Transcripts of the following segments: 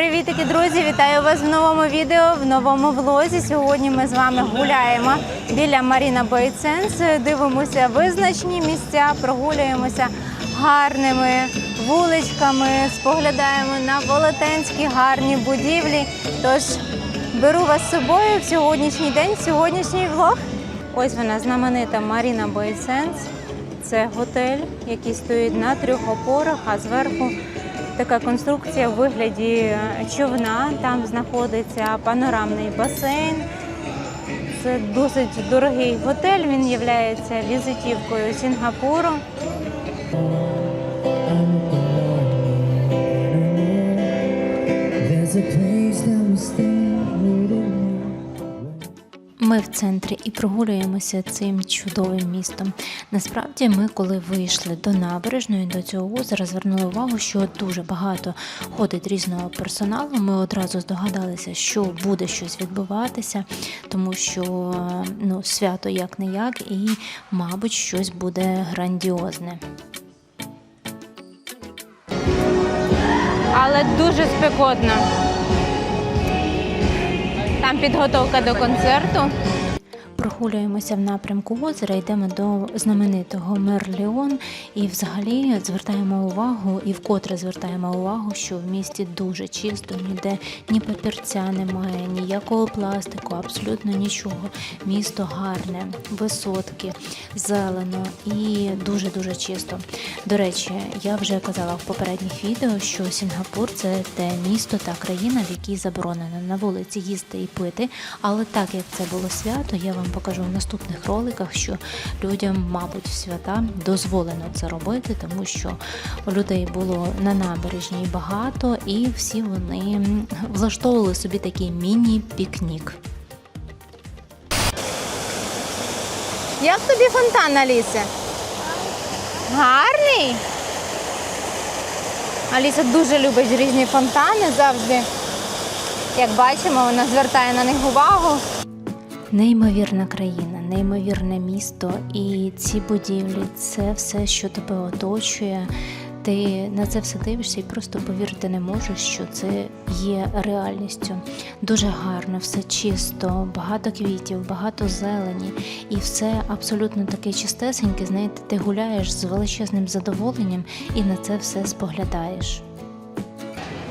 Привітики, друзі! Вітаю вас в новому відео, в новому влозі. Сьогодні ми з вами гуляємо біля Маріна Bay Дивимося визначні місця, прогулюємося гарними вуличками, споглядаємо на велетенські гарні будівлі. Тож беру вас з собою в сьогоднішній день, в сьогоднішній влог. Ось вона знаменита Маріна Bay Це готель, який стоїть на трьох опорах, а зверху така конструкція в вигляді човна. Там знаходиться панорамний басейн. Це досить дорогий готель. Він є візитівкою Сінгапуру. Ми в центрі і прогулюємося цим чудовим містом. Насправді, ми, коли вийшли до набережної, до цього озера, звернули увагу, що дуже багато ходить різного персоналу. Ми одразу здогадалися, що буде щось відбуватися, тому що ну, свято як не як, і, мабуть, щось буде грандіозне. але дуже спекотно. Там підготовка до концерту. Прогулюємося в напрямку озера, йдемо до знаменитого Мерліон і взагалі звертаємо увагу і вкотре звертаємо увагу, що в місті дуже чисто, ніде ні папірця немає, ніякого пластику, абсолютно нічого. Місто гарне, висотки, зелено і дуже дуже чисто. До речі, я вже казала в попередніх відео, що Сінгапур це те місто та країна, в якій заборонено на вулиці їсти і пити. Але так як це було свято, я вам покажу в наступних роликах, що людям, мабуть, в свята дозволено це робити, тому що людей було на набережній багато, і всі вони влаштовували собі такий міні-пікнік. Як тобі фонтан, Аліса? Гарний? Аліса дуже любить різні фонтани завжди. Як бачимо, вона звертає на них увагу. Неймовірна країна, неймовірне місто, і ці будівлі це все, що тебе оточує. Ти на це все дивишся і просто повірити не можеш, що це є реальністю. Дуже гарно, все чисто, багато квітів, багато зелені, і все абсолютно таке чистесеньке. Знаєте, ти гуляєш з величезним задоволенням і на це все споглядаєш.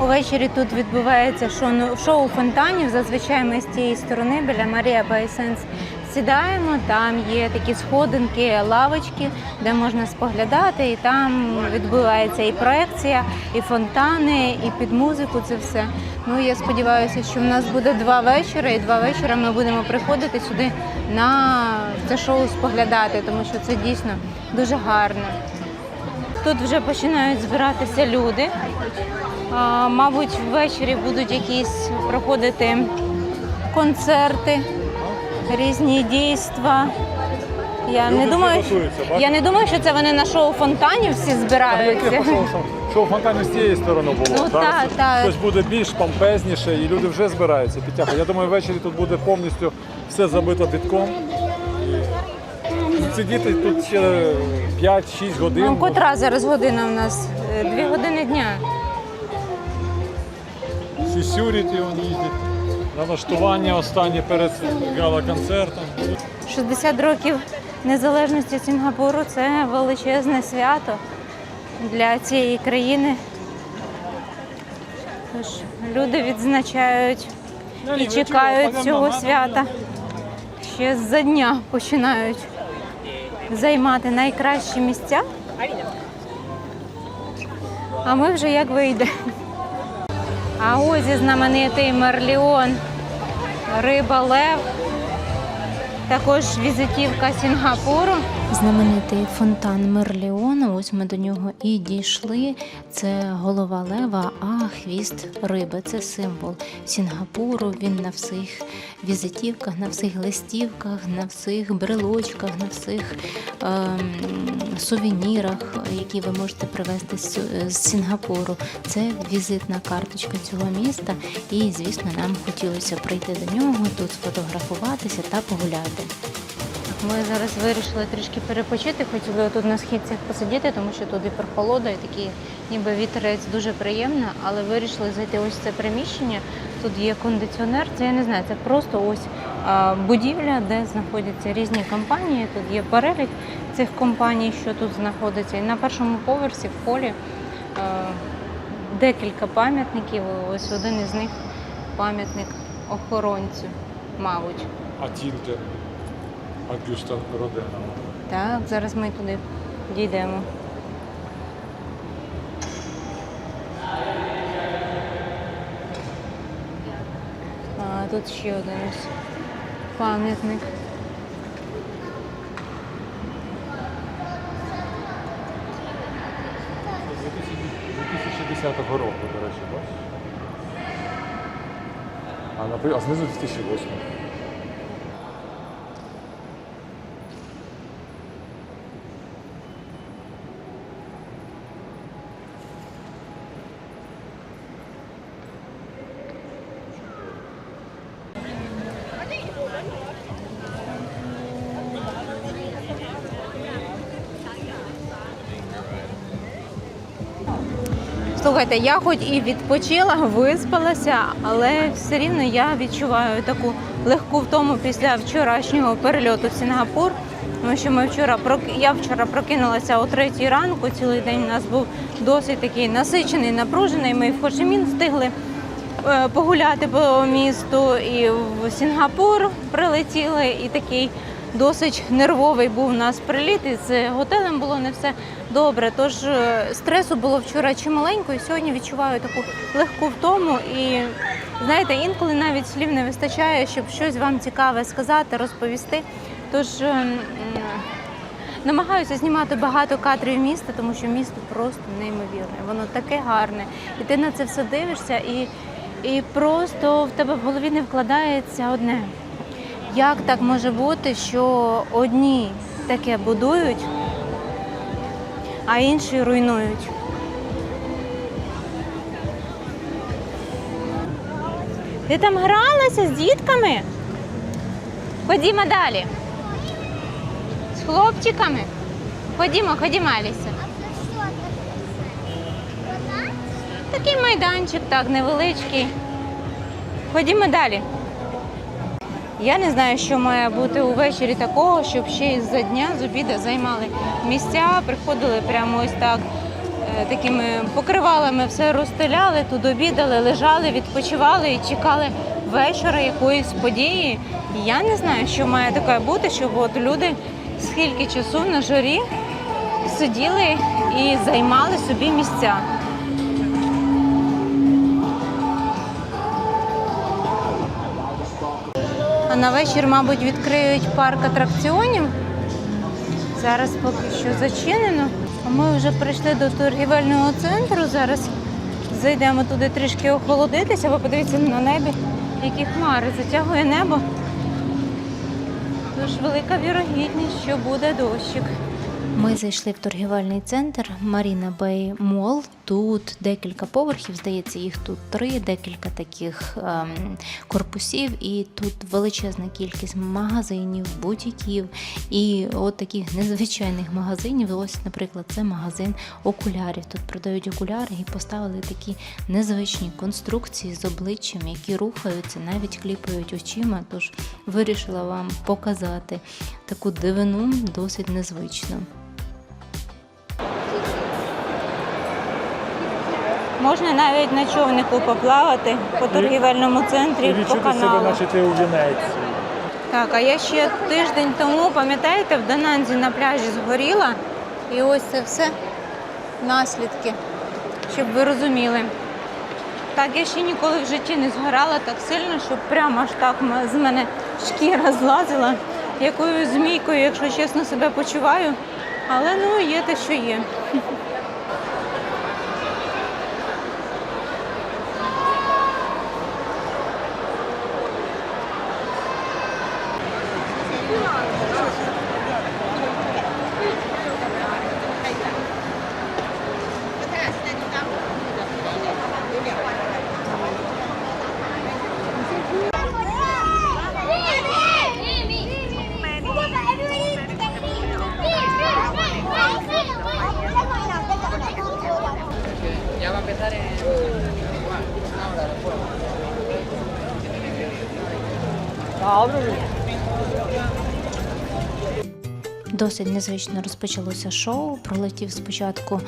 Увечері тут відбувається шоу, фонтанів. Зазвичай ми з цієї сторони біля Марія Байсенс сідаємо. Там є такі сходинки, лавочки, де можна споглядати, і там відбувається і проекція, і фонтани, і під музику. Це все. Ну я сподіваюся, що в нас буде два вечора, і два вечора ми будемо приходити сюди на це шоу споглядати, тому що це дійсно дуже гарно. Тут вже починають збиратися люди. А, Мабуть, ввечері будуть якісь проходити концерти, різні дійства. Я не думаю, що, я не думаю, що це вони на шоу фонтанів всі збираються. Що в фонтані з тієї сторони було. Ну, Зараз так, так. щось буде більш помпезніше, і люди вже збираються підтягувати. Я думаю, ввечері тут буде повністю все забито бітком. І Сидіти тут ще 5-6 годин. Ну, котра зараз година у нас? Е, Дві години дня. Всі сюріті вони їздять. Налаштування останнє перед гала-концертом. 60 років незалежності Сінгапуру це величезне свято для цієї країни. Тож люди відзначають і чекають цього свята. Ще за дня починають займати найкращі місця. А ми вже як вийде. А ось і знаменитий Мерліон, риба Лев. Також візитівка Сінгапуру. Знаменитий фонтан Мерліона, ось ми до нього і дійшли. Це голова лева, а хвіст риби. Це символ Сінгапуру. Він на всіх візитівках, на всіх листівках, на всіх брелочках, на всіх ем, сувенірах, які ви можете привезти з Сінгапуру. Це візитна карточка цього міста. І, звісно, нам хотілося прийти до нього, тут сфотографуватися та погуляти. Ми зараз вирішили трішки перепочити, хотіли тут на східцях посидіти, тому що тут і прохолода, і такий ніби вітерець дуже приємно, але вирішили зайти ось це приміщення. Тут є кондиціонер, це я не знаю, це просто ось будівля, де знаходяться різні компанії. Тут є перелік цих компаній, що тут знаходиться. І на першому поверсі в холі а, декілька пам'ятників. Ось один із них пам'ятник охоронцю, мабуть. А Тінкер, а Гюстав Родена. Так, зараз ми туди дійдемо. А тут ще один ось пам'ятник. 2010 року, до речі, бачиш? А, а знизу 2008. Слухайте, я хоч і відпочила, виспалася, але все рівно я відчуваю таку легку втому після вчорашнього перельоту в Сінгапур. Тому що ми вчора я вчора прокинулася о третій ранку. Цілий день у нас був досить такий насичений, напружений. Ми в Хошимін встигли е, погуляти по місту, і в Сінгапур прилетіли, і такий досить нервовий був у нас приліт. І з готелем було не все добре. Тож е, стресу було вчора чималенько, і сьогодні відчуваю таку легку втому. І знаєте, інколи навіть слів не вистачає, щоб щось вам цікаве сказати, розповісти. Тож е, намагаюся знімати багато кадрів міста, тому що місто просто неймовірне. Воно таке гарне. І ти на це все дивишся, і, і просто в тебе в голові не вкладається одне. Як так може бути, що одні таке будують, а інші руйнують? Ти там гралася з дітками? Ходімо далі. З хлопчиками? Ходімо, ходімо, Аліса. Такий майданчик, так, невеличкий. Ходімо далі. Я не знаю, що має бути увечері такого, щоб ще із за дня з обіду займали місця, приходили прямо ось так е, такими покривалами, все розстеляли, тут обідали, лежали, відпочивали і чекали вечора якоїсь події. Я не знаю, що має таке бути, щоб от люди скільки часу на жарі сиділи і займали собі місця. На вечір, мабуть, відкриють парк атракціонів. Зараз поки що зачинено. Ми вже прийшли до торгівельного центру. Зараз зайдемо туди трішки охолодитися, бо подивіться на небі, які хмари затягує небо. Тож велика вірогідність, що буде дощик. Ми зайшли в торгівельний центр Маріна Бей Мол. Тут декілька поверхів, здається, їх тут три, декілька таких ем, корпусів, і тут величезна кількість магазинів, бутіків і от таких незвичайних магазинів. Ось, наприклад, це магазин окулярів. Тут продають окуляри і поставили такі незвичні конструкції з обличчям, які рухаються, навіть кліпають очима. Тож вирішила вам показати таку дивину, досить незвичну. Можна навіть на човнику поплавати по торгівельному І центрі по відчути себе, каналу. наче ти у Венеції. Так, а я ще тиждень тому, пам'ятаєте, в Донанзі на пляжі згоріла. І ось це все наслідки, щоб ви розуміли. Так, я ще ніколи в житті не згорала так сильно, щоб прямо аж так з мене шкіра злазила. Якою змійкою, якщо чесно, себе почуваю. Але ну є те, що є. Досить незвично розпочалося шоу. Пролетів спочатку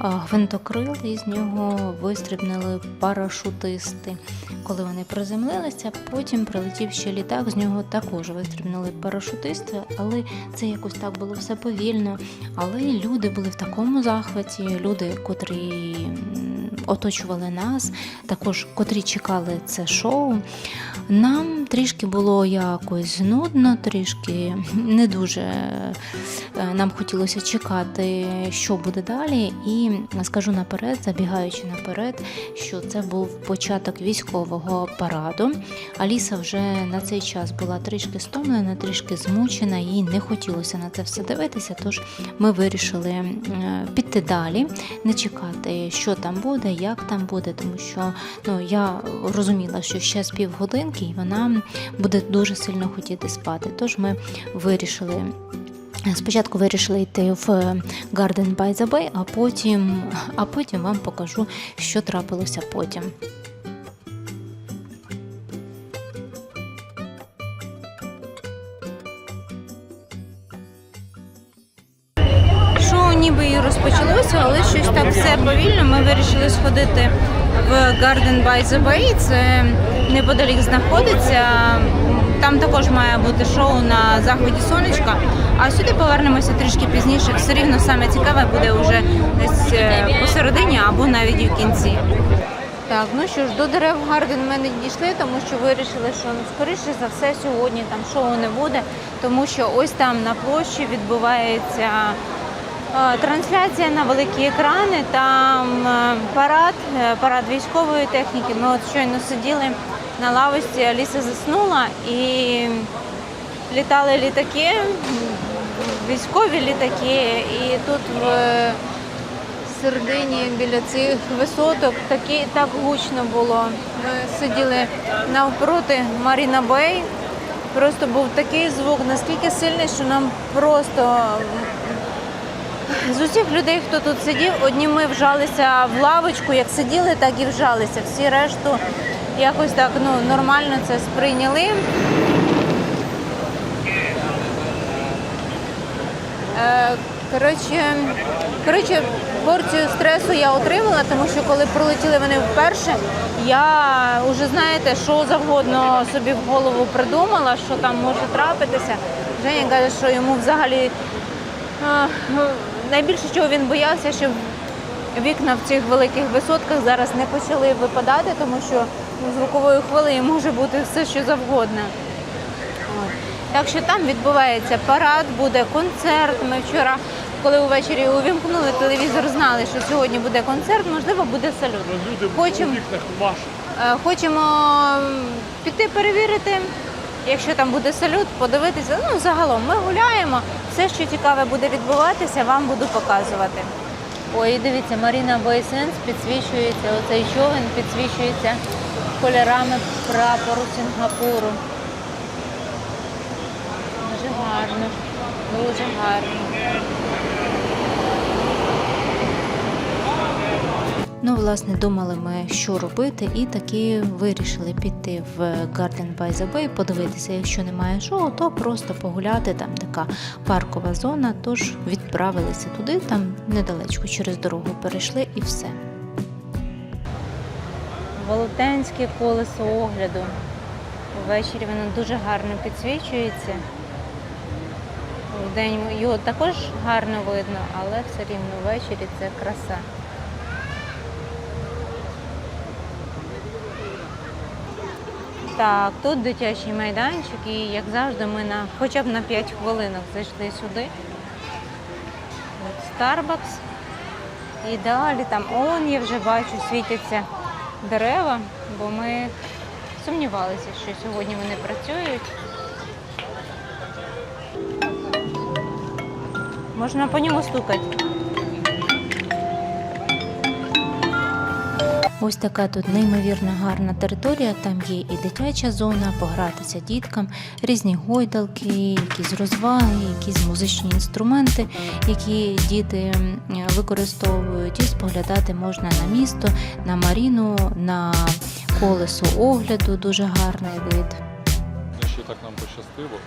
гвинтокрил, і з нього вистрибнули парашутисти. Коли вони приземлилися, потім прилетів ще літак, з нього також вистрибнули парашутисти, але це якось так було все повільно. Але люди були в такому захваті, люди, котрі оточували нас, також котрі чекали це шоу. Нам трішки було якось нудно, трішки не дуже нам хотілося чекати, що буде далі. І скажу наперед, забігаючи наперед, що це був початок військового параду. Аліса вже на цей час була трішки стомлена, трішки змучена, їй не хотілося на це все дивитися. Тож ми вирішили е, піти далі, не чекати, що там буде, як там буде, тому що ну, я розуміла, що ще з півгодинки і вона буде дуже сильно хотіти спати. Тож ми вирішили. Спочатку вирішили йти в Garden by the Bay, а потім, а потім вам покажу, що трапилося потім. Шоу ніби і розпочалося, але щось так все повільно. Ми вирішили сходити в Garden by the Bay. Це неподалік знаходиться. Там також має бути шоу на заході сонечка. А сюди повернемося трішки пізніше. Все рівно саме цікаве буде вже десь е, посередині або навіть в кінці. Так, ну що ж, до дерев Гарден ми не дійшли, тому що вирішили, що ну, скоріше за все сьогодні там шоу не буде, тому що ось там на площі відбувається е, трансляція на великі екрани. Там е, парад, парад військової техніки. Ми от щойно сиділи на лавочці, Аліса заснула і літали літаки, військові літаки, і тут в середині біля цих висоток такі, так гучно було. Ми сиділи навпроти Маріна Бей. Просто був такий звук, наскільки сильний, що нам просто з усіх людей, хто тут сидів, одні ми вжалися в лавочку, як сиділи, так і вжалися. Всі решту якось так ну, нормально це сприйняли. Коротше, коротше, порцію стресу я отримала, тому що коли пролетіли вони вперше, я вже знаєте, що завгодно собі в голову придумала, що там може трапитися. Женя каже, що йому взагалі найбільше чого він боявся, щоб вікна в цих великих висотках зараз не почали випадати, тому що ну, звуковою хвилею може бути все, що завгодно. От. Так що там відбувається парад, буде концерт. Ми вчора, коли увечері увімкнули телевізор, знали, що сьогодні буде концерт, можливо, буде салют. Хочемо, е, хочемо піти перевірити, якщо там буде салют, подивитися. Ну, загалом ми гуляємо. Все, що цікаве буде відбуватися, вам буду показувати. Ой, дивіться, Маріна Бойсенс підсвічується, оцей човен підсвічується кольорами прапору Сінгапуру. Гарно, дуже гарно. Ну, власне, думали ми, що робити, і таки вирішили піти в Garden by the Bay, подивитися, якщо немає шоу, то просто погуляти. Там така паркова зона. Тож відправилися туди, там недалечко через дорогу перейшли і все. Велетенське колесо огляду. Ввечері воно дуже гарно підсвічується. Вдень його також гарно видно, але все рівно ввечері це краса. Так, тут дитячий майданчик, і як завжди, ми на хоча б на 5 хвилинок зайшли сюди. От Starbucks. І далі там он я вже бачу, світяться дерева, бо ми сумнівалися, що сьогодні вони працюють. Можна по ньому стукати. Ось така тут неймовірно гарна територія. Там є і дитяча зона, погратися діткам, різні гойдалки, якісь розваги, якісь музичні інструменти, які діти використовують. І споглядати можна на місто, на маріну, на колесо огляду. Дуже гарний вид. ще так нам пощастило.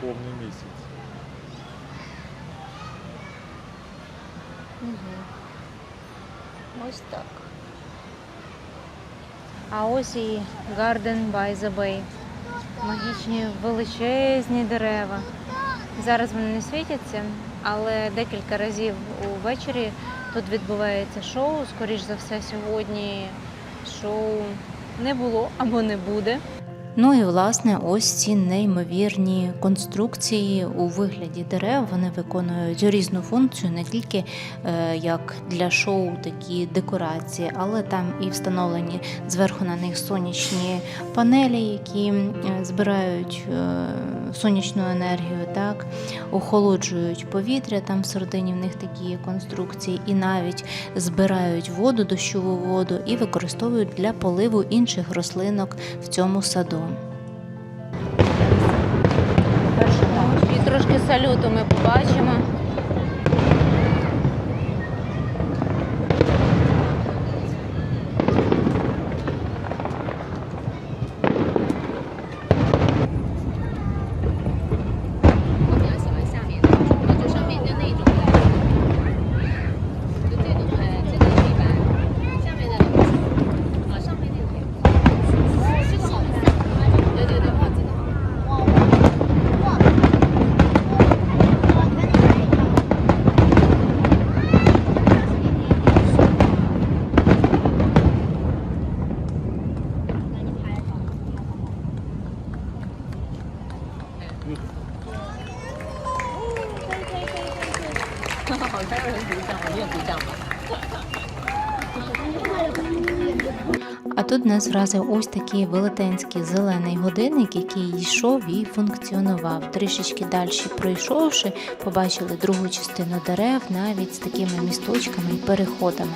Повний місяць. Ось так. А ось і Garden by the Bay. Магічні величезні дерева. Зараз вони не світяться, але декілька разів увечері тут відбувається шоу. Скоріш за все, сьогодні шоу не було або не буде. Ну і власне, ось ці неймовірні конструкції у вигляді дерев вони виконують різну функцію, не тільки е, як для шоу такі декорації, але там і встановлені зверху на них сонячні панелі, які е, збирають е, сонячну енергію, так охолоджують повітря. Там всередині в них такі конструкції, і навіть збирають воду, дощову воду і використовують для поливу інших рослинок в цьому саду. Салюту ми побачимо. А тут нас вразив ось такий велетенський зелений годинник, який йшов і функціонував. Трішечки далі пройшовши, побачили другу частину дерев, навіть з такими місточками і переходами.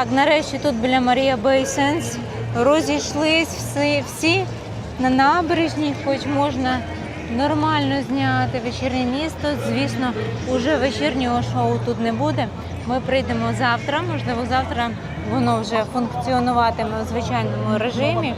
Так, нарешті тут біля Марія Бейсенс розійшлись всі, всі на набережні, хоч можна нормально зняти вечірнє місто. Звісно, уже вечірнього шоу тут не буде. Ми прийдемо завтра. Можливо, завтра воно вже функціонуватиме у звичайному режимі.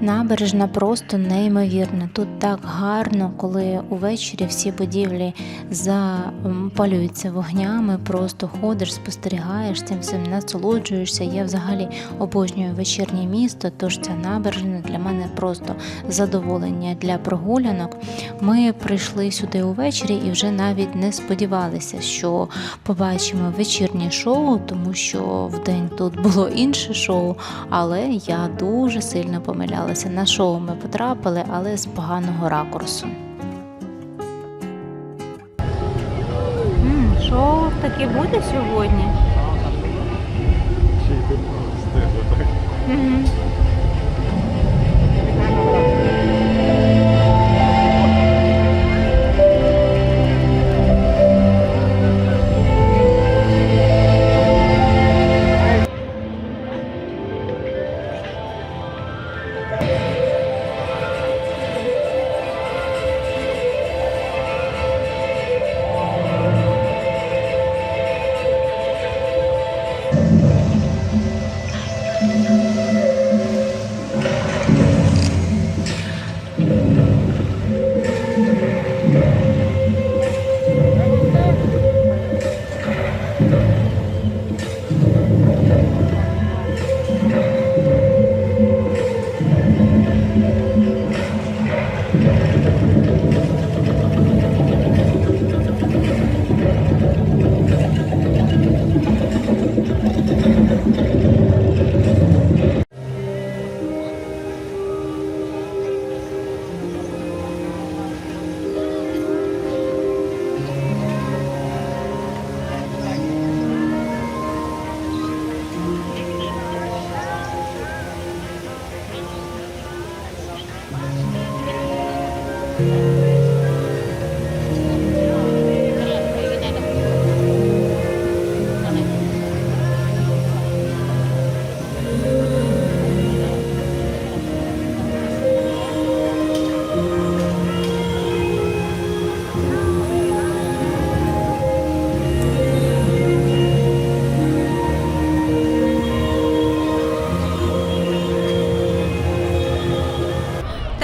Набережна просто неймовірна. Тут так гарно, коли увечері всі будівлі запалюються вогнями, просто ходиш, спостерігаєш цим всім, насолоджуєшся. Я взагалі обожнюю вечірнє місто, тож ця набережна для мене просто задоволення для прогулянок. Ми прийшли сюди увечері і вже навіть не сподівалися, що побачимо вечірнє шоу, тому що в день тут було інше шоу, але я дуже сильно дізналися, на шоу ми потрапили, але з поганого ракурсу. Шоу таке буде сьогодні. Мгм.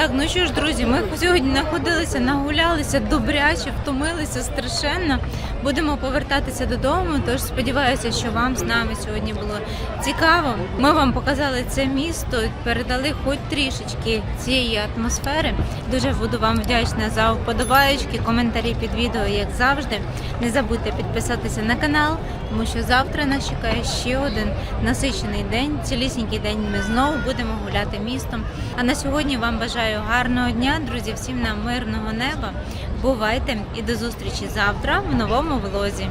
Так. Ну що ж, друзі, ми сьогодні знаходилися, нагулялися добряче, втомилися страшенно. Будемо повертатися додому. Тож сподіваюся, що вам з нами сьогодні було цікаво. Ми вам показали це місто, передали хоч трішечки цієї атмосфери. Дуже буду вам вдячна за вподобаєчки, коментарі під відео, як завжди. Не забудьте підписатися на канал, тому що завтра нас чекає ще один насичений день. Цілісінький день ми знову будемо гуляти містом. А на сьогодні вам бажаю гарного дня, друзі, всім нам мирного неба. Бувайте і до зустрічі завтра в новому влозі.